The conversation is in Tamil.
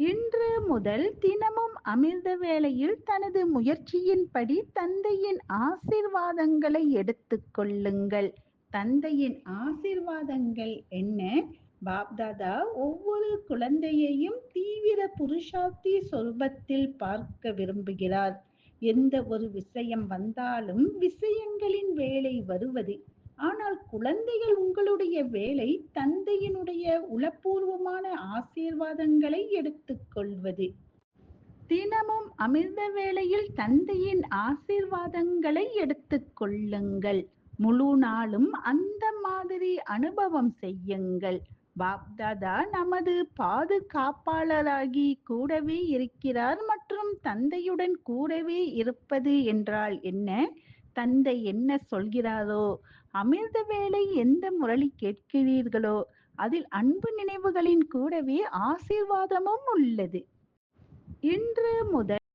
இன்று முதல் தினமும் அமிர்த வேளையில் தனது முயற்சியின்படி தந்தையின் ஆசீர்வாதங்களை எடுத்துக்கொள்ளுங்கள் தந்தையின் ஆசிர்வாதங்கள் என்ன? பாப்தாதா ஒவ்வொரு குழந்தையையும் தீவிர புருஷார்த்தி சொல்பத்தில் பார்க்க விரும்புகிறார். எந்த ஒரு விஷயம் வந்தாலும் விஷயங்களின் வேலை வருவது ஆனால் குழந்தைகள் உங்களுடைய வேலை தந்தையினுடைய உளப்பூர்வமான ஆசீர்வாதங்களை எடுத்துக்கொள்வது தினமும் அமிர்த வேளையில் தந்தையின் ஆசீர்வாதங்களை எடுத்துக்கொள்ளுங்கள் முழு நாளும் அந்த மாதிரி அனுபவம் செய்யுங்கள். பாப்தாதா நமது பாதுகாப்பாளராகி கூடவே இருக்கிறார் மற்றும் தந்தையுடன் கூடவே இருப்பது என்றால் என்ன? தந்தை என்ன சொல்கிறாரோ அமிர்த வேளை எந்த முரளி கேட்கிறீர்களோ அதில் அன்பு நினைவுகளின் கூடவே ஆசீர்வாதமும் உள்ளது. இன்று முதல்